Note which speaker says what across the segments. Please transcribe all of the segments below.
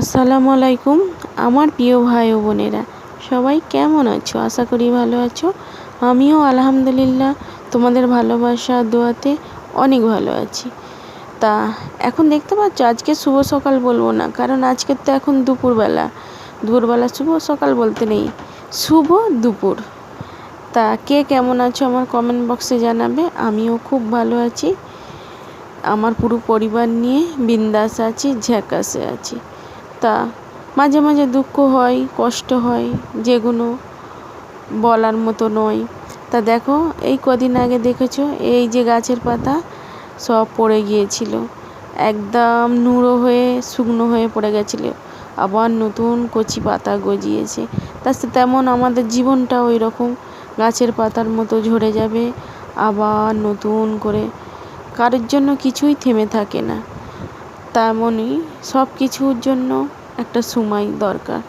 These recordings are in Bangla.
Speaker 1: আসসালামু আলাইকুম, আমার প্রিয় ভাই ও বোনেরা। সবাই কেমন আছো? আশা করি ভালো আছো। আমিও আলহামদুলিল্লাহ তোমাদের ভালোবাসা, দোয়াতে অনেক ভালো আছি। তা, এখন দেখতে পাচ্ছ, আজকে শুভ সকাল বলব না, কারণ আজকে তো এখন দুপুরবেলা। দুপুরবেলা শুভ সকাল বলতে নেই, শুভ দুপুর। তা, কে কেমন আছো আমার কমেন্ট বক্সে জানাবে। আমিও খুব ভালো আছি। আমার পুরো পরিবার নিয়ে বিন্দাস আছি, ঝ্যাকাসে আছি। তা মাঝে মাঝে দুঃখ হয়, কষ্ট হয় যেগুলো বলার মতো নয়। তা দেখো, এই কদিন আগে দেখেছ, এই যে গাছের পাতা সব পড়ে গিয়েছিল। একদম নুড়ো হয়ে, শুকনো হয়ে পড়ে গেছিল। আবার নতুন কচি পাতা গজিয়েছে। তা তেমন আমাদের জীবনটা ওই রকম গাছের পাতার মতো ঝরে যাবে, আবার নতুন করে। কারোর জন্য কিছুই থেমে থাকে না। তেমনই সব কিছুর জন্য একটা সময় দরকার।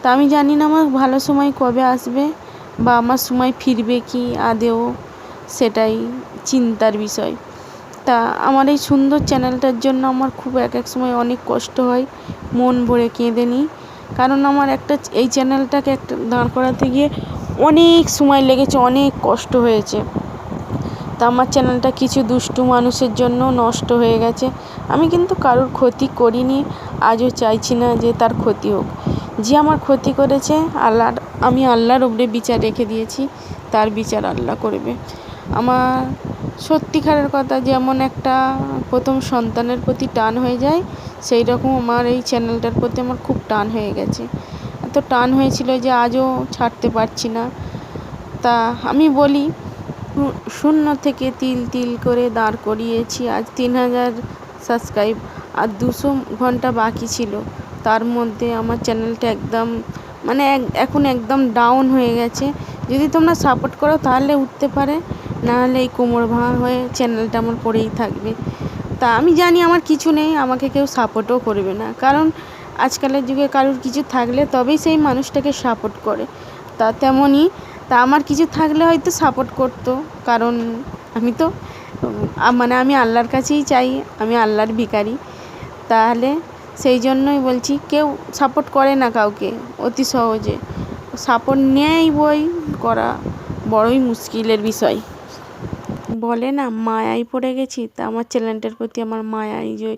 Speaker 1: তা আমি জানি না আমার ভালো সময় কবে আসবে বা আমার সময় ফিরবে কি আদেও সেটাই চিন্তার বিষয়। তা আমার এই সুন্দর চ্যানেলটার জন্য আমার খুব এক এক সময় অনেক কষ্ট হয়, মন ভরে কেঁদে নিই। কারণ আমার একটা এই চ্যানেলটাকে একটা দাঁড় করাতে গিয়ে অনেক সময় লেগেছে, অনেক কষ্ট হয়েছে। তা আমার চ্যানেলটা কিছু দুষ্টু মানুষের জন্য নষ্ট হয়ে গেছে। আমি কিন্তু কারোর ক্ষতি করিনি, আজও চাইছি না যে তার ক্ষতি হোক। যে আমার ক্ষতি করেছে আল্লাহর আমি আল্লাহর ওপরে বিচার রেখে দিয়েছি, তার বিচার আল্লাহ করবে। আমার সত্যিকারের কথা যেমন একটা প্রথম সন্তানের প্রতি টান হয়ে যায় সেই রকম আমার এই চ্যানেলটার প্রতি আমার খুব টান হয়ে গেছে। এত টান হয়েছিল যে আজও ছাড়তে পারছি না। তা আমি বলি শূন্য থেকে তিল তিল করে দাঁড় করিয়েছি, আজ তিন হাজার সাবস্ক্রাইব আর দুশো ঘণ্টা বাকি ছিল। তার মধ্যে আমার চ্যানেলটা একদম মানে এখন একদম ডাউন হয়ে গেছে। যদি তোমরা সাপোর্ট করো তাহলে উঠতে পারে নাহলে এই কোমর ভাঙা হয়ে চ্যানেলটা আমার পড়েই থাকবে। তা আমি জানি আমার কিছু নেই, আমাকে কেউ সাপোর্টও করবে না। কারণ আজকালের যুগে কারোর কিছু থাকলে তবেই সেই মানুষটাকে সাপোর্ট করে। তা তেমনই তা আমার কিছু থাকলে হয়তো সাপোর্ট করতো। কারণ আমি তো মানে আমি আল্লাহর কাছেই চাই, আমি আল্লাহর ভিখারি। তাহলে সেই জন্যই বলছি, কেউ সাপোর্ট করে না কাউকে অতি সহজে। সাপোর্ট নেয় বই করা বড়ই মুশকিলের বিষয়। বলে না, মায়ায় পড়ে গেছি। তা আমার চ্যানেলটার প্রতি আমার মায়াই যে,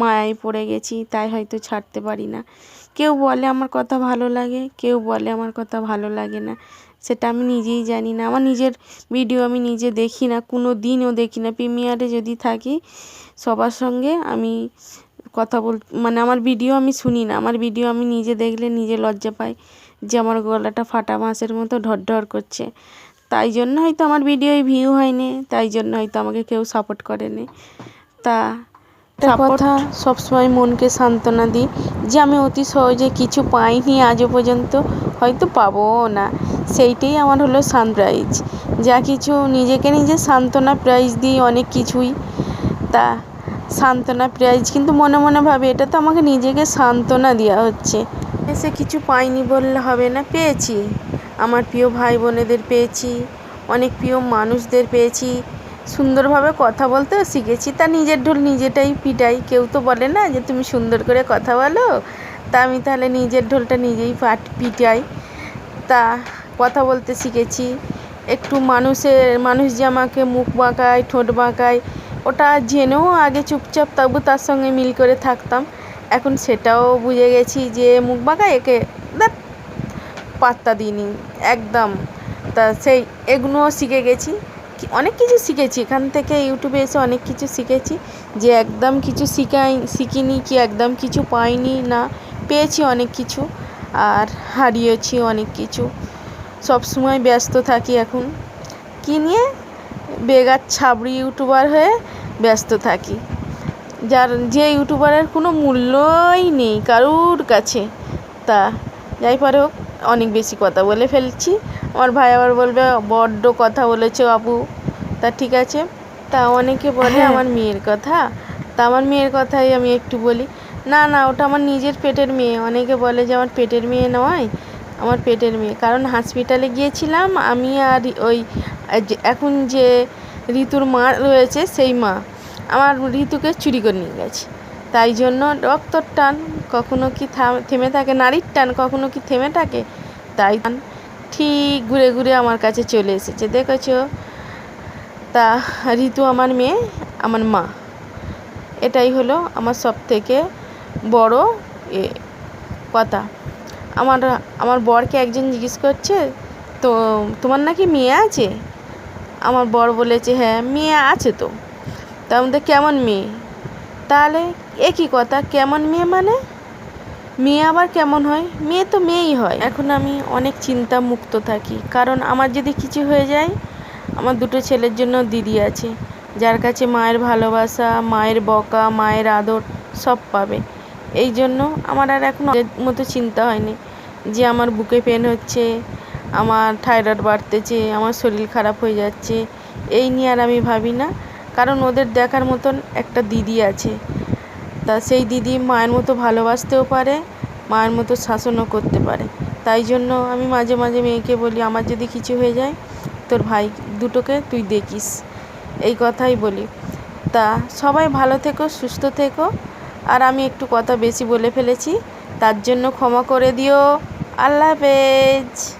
Speaker 1: মায়ায় পড়ে গেছি, তাই হয়তো ছাড়তে পারি না। কেউ বলে আমার কথা ভালো লাগে, কেউ বলে আমার কথা ভালো লাগে না। সেটা আমি নিজেই জানি না। আমার নিজের ভিডিও আমি নিজে দেখি না, কোনো দিনও দেখি না। প্রিমিয়ারে যদি থাকি, সবার সঙ্গে আমি কথা বল মানে আমার ভিডিও আমি শুনি না। আমার ভিডিও আমি নিজে দেখলে নিজে লজ্জা পাই যে আমার গলাটা ফাটা মাছের মতো ঢর করছে। তাই জন্য হয়তো আমার ভিডিওয় ভিউ হয়নি, তাই জন্য হয়তো আমাকে কেউ সাপোর্ট করেনি। তা একটা কথা সবসময় মনকে সান্ত্বনা দিই যে আমি অতি সহজে কিছু পাইনি আজও পর্যন্ত হয়তো পাবোও না। সেইটাই আমার হলো সানপ্রাইজ যা কিছু নিজেকে নিজে সান্ত্বনা প্রাইজ দিই অনেক কিছুই। তা সান্ত্বনা প্রাইজ কিন্তু মনে মনে ভাবে এটা তো আমাকে নিজেকে সান্ত্বনা দেওয়া হচ্ছে। এসে কিছু পাইনি বললে হবে না পেয়েছি। আমার প্রিয় ভাই বোনেদের পেয়েছি অনেক প্রিয় মানুষদের পেয়েছি সুন্দরভাবে কথা বলতেও শিখেছি। তা নিজের ঢোল নিজেটাই পিটাই। কেউ তো বলে না যে, তুমি সুন্দর করে কথা বলো। তা আমি তাহলে নিজের ঢোলটা নিজেই পাট পিটাই। তা কথা বলতে শিখেছি। একটু মানুষের, মানুষ যে আমাকে মুখ বাঁকায়, ঠোঁট বাঁকায়, ওটা জেনেও আগে চুপচাপ তবু তার সঙ্গে মিল করে থাকতাম। এখন সেটাও বুঝে গেছি যে, মুখ বাঁকায় একে পাত্তা দিইনি। একদম। তা সেই এগুলোও শিখে গেছি। অনেক কিছু শিখেছি। এখান থেকে ইউটিউবে এসে অনেক কিছু শিখেছি যে একদম কিছু শিখাই, শিখিনি কি একদম কিছু পাইনি না। পেয়েছি অনেক কিছু আর হারিয়েছি অনেক কিছু। সব সময় ব্যস্ত থাকি এখন। কি নিয়ে? বেগার ছাবড়ি ইউটিউবার হয়ে ব্যস্ত থাকি। যার, যে ইউটিউবারের কোনো মূল্যই নেই কারুর কাছে। তা যাই পারে হোক, অনেক বেশি কথা বলে ফেলছি। আমার ভাই আবার বলবে, বড্ড কথা বলেছে আপু। তা ঠিক আছে। তা অনেকে বলে আমার মেয়ের কথা। তা আমার মেয়ের কথাই আমি একটু বলি। না না ওটা আমার নিজের পেটের মেয়ে। অনেকে বলে যে আমার পেটের মেয়ে নয় আমার পেটের মেয়ে। কারণ হসপিটালে গিয়েছিলাম আমি আর ওই এখন যে ঋতুর মা রয়েছে সেই মা আমার ঋতুকে চুরি করে নিয়ে গেছে। তাই জন্য রক্তর টান কখনো কি থাম- থেমে থাকে নারীর টান কখনো কি থেমে থাকে তাই ঠিক ঘুরে ঘুরে আমার কাছে চলে এসেছে। দেখেছ? তা ঋতু আমার মেয়ে, আমার মা। এটাই হলো আমার সব থেকে বড় এ কথা। আমার আমার বরকে একজন জিজ্ঞেস করছে, তো তোমার নাকি মেয়ে আছে? আমার বর বলেছে হ্যাঁ মেয়ে আছে তো। তার মধ্যে কেমন মেয়ে? তাহলে একই কথা, কেমন মেয়ে মানে? মেয়ে আবার কেমন হয়? মেয়ে তো মেয়েই হয়। এখন আমি অনেক চিন্তা মুক্ত থাকি। কারণ আমার যদি কিছু হয়ে যায় আমার দুটো ছেলের জন্য দিদি আছে। যার কাছে মায়ের ভালোবাসা, মায়ের বকা, মায়ের আদর সব পাবে। এই জন্য আমার আর এখন মতো চিন্তা হয়নি যে আমার বুকে পেন হচ্ছে, আমার থাইরয়েড বাড়তেছে, আমার শরীর খারাপ হয়ে যাচ্ছে। এই নিয়ে আর আমি ভাবি না। কারণ ওদের দেখার মতন একটা দিদি আছে। তা সেই দিদি মায়ের মতো ভালোবাসতেও পারে, মায়ের মতো শাসনও করতে পারে। তাই জন্য আমি মাঝে মাঝে মেয়েকে বলি, আমার যদি কিছু হয়ে যায় তোর ভাই, দুটোকে তুই দেখিস। এই কথাই বলি। তা সবাই ভালো থেকো, সুস্থ থেকো। আর আমি একটু কথা বেশি বলে ফেলেছি, তার জন্য ক্ষমা করে দিও। আল্লাহ হাফেজ।